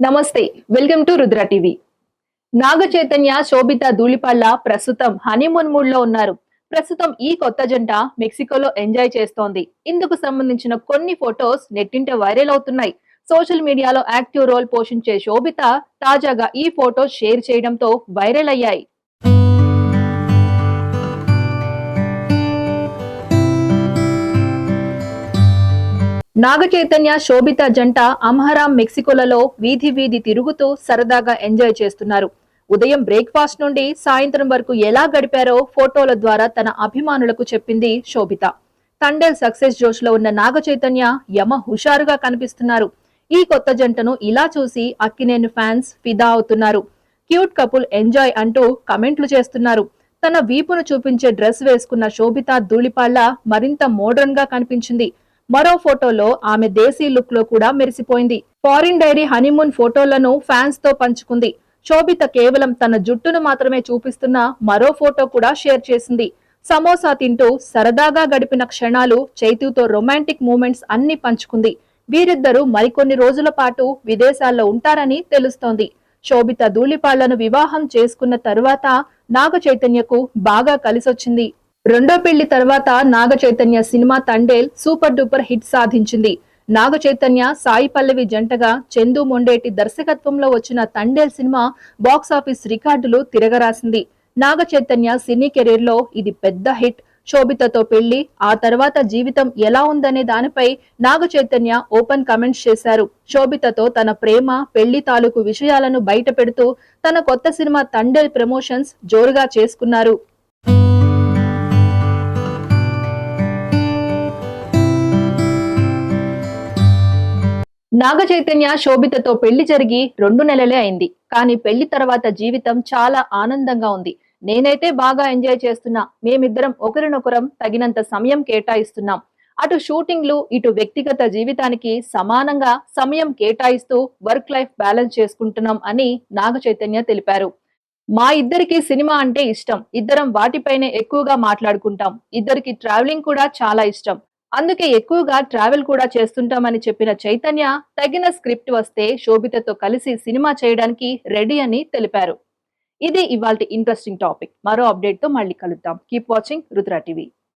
నమస్తే welcome to Rudra TV. Naga Chaitanya Sobhita Dhulipala ప్రస్తుతం honeymoon మూడ్లో ఉన్నారు. ప్రస్తుతం ఈ కొత్త జంట మెక్సికోలో ఎంజాయ్ చేస్తోంది. ఇందుకు సంబంధించిన కొన్ని ఫొటోస్ నెట్టింట వైరల్ అవుతున్నాయి. సోషల్ మీడియాలో యాక్టివ్ రోల్ పోషించే శోభిత తాజాగా ఈ ఫొటోస్ షేర్ చేయడంతో వైరల్ అయ్యాయి. నాగచైతన్య శోభిత జంట అమహరామ్ మెక్సికోలలో వీధి వీధి తిరుగుతూ సరదాగా ఎంజాయ్ చేస్తున్నారు. ఉదయం బ్రేక్ఫాస్ట్ నుండి సాయంత్రం వరకు ఎలా గడిపారో ఫోటోల ద్వారా తన అభిమానులకు చెప్పింది శోభిత. తండేల్ సక్సెస్ జోష్లో ఉన్న నాగ చైతన్య యమ హుషారుగా కనిపిస్తున్నారు. ఈ కొత్త జంటను ఇలా చూసి అక్కినేని ఫ్యాన్స్ ఫిదా అవుతున్నారు. క్యూట్ కపుల్ ఎంజాయ్ అంటూ కమెంట్లు చేస్తున్నారు. తన వీపును చూపించే డ్రెస్ వేసుకున్న శోభిత ధూళిపాళ్ళ మరింత మోడర్న్గా కనిపించింది. మరో ఫోటోలో ఆమె దేశీ లుక్లో కూడా మెరిసిపోయింది. ఫారిన్ డైరీ హనీమూన్ ఫోటోలను ఫ్యాన్స్తో పంచుకుంది. శోభిత కేవలం తన జుట్టును మాత్రమే చూపిస్తున్న మరో ఫోటో కూడా షేర్ చేసింది. సమోసా తింటూ సరదాగా గడిపిన క్షణాలు చైతూతో రొమాంటిక్ మూమెంట్స్ అన్ని పంచుకుంది. వీరిద్దరూ మరికొన్ని రోజుల పాటు విదేశాల్లో ఉంటారని తెలుస్తోంది. శోభిత ధూళిపాళ్ళను వివాహం చేసుకున్న తరువాత నాగ చైతన్యకు బాగా కలిసొచ్చింది. రెండో పెళ్ళి తర్వాత Naga Chaitanya cinema Thandel super duper hit సాధించింది. నాగ చైతన్య సాయి పల్లవి జంటగా చందు మొండేటి దర్శకత్వంలో వచ్చిన తండేల్ సినిమా బాక్సాఫీస్ రికార్డులు తిరగరాసింది. నాగ చైతన్య సినీ కెరీర్లో ఇది పెద్ద హిట్. శోభితతో పెళ్ళి ఆ తర్వాత జీవితం ఎలా ఉందనే దానిపై నాగ చైతన్య ఓపెన్ కమెంట్స్ చేశారు. శోభితతో తన ప్రేమ పెళ్ళి తాలూకు విషయాలను బయట పెడుతూ తన కొత్త సినిమా తండేల్ ప్రమోషన్స్ జోరుగా చేసుకున్నారు. నాగ చైతన్య శోభితతో పెళ్ళి జరిగి రెండు నెలలే అయింది. కానీ పెళ్ళి తర్వాత జీవితం చాలా ఆనందంగా ఉంది. నేనైతే బాగా ఎంజాయ్ చేస్తున్నా. మేమిద్దరం ఒకరినొకరం తగినంత సమయం కేటాయిస్తున్నాం. అటు షూటింగ్లు ఇటు వ్యక్తిగత జీవితానికి సమానంగా సమయం కేటాయిస్తూ వర్క్ లైఫ్ బ్యాలెన్స్ చేసుకుంటున్నాం అని నాగ చైతన్య తెలిపారు. మా ఇద్దరికి సినిమా అంటే ఇష్టం. ఇద్దరం వాటిపైనే ఎక్కువగా మాట్లాడుకుంటాం. ఇద్దరికి ట్రావెలింగ్ కూడా చాలా ఇష్టం. అందుకే ఎక్కువగా ట్రావెల్ కూడా చేస్తుంటామని చెప్పిన చైతన్య తగిన స్క్రిప్ట్ వస్తే శోభితతో కలిసి సినిమా చేయడానికి రెడీ అని తెలిపారు. ఇది ఇవాళ ఇంట్రెస్టింగ్ టాపిక్ మరో అప్డేట్తో మళ్ళీ కలుద్దాం. Keep watching Rudra TV.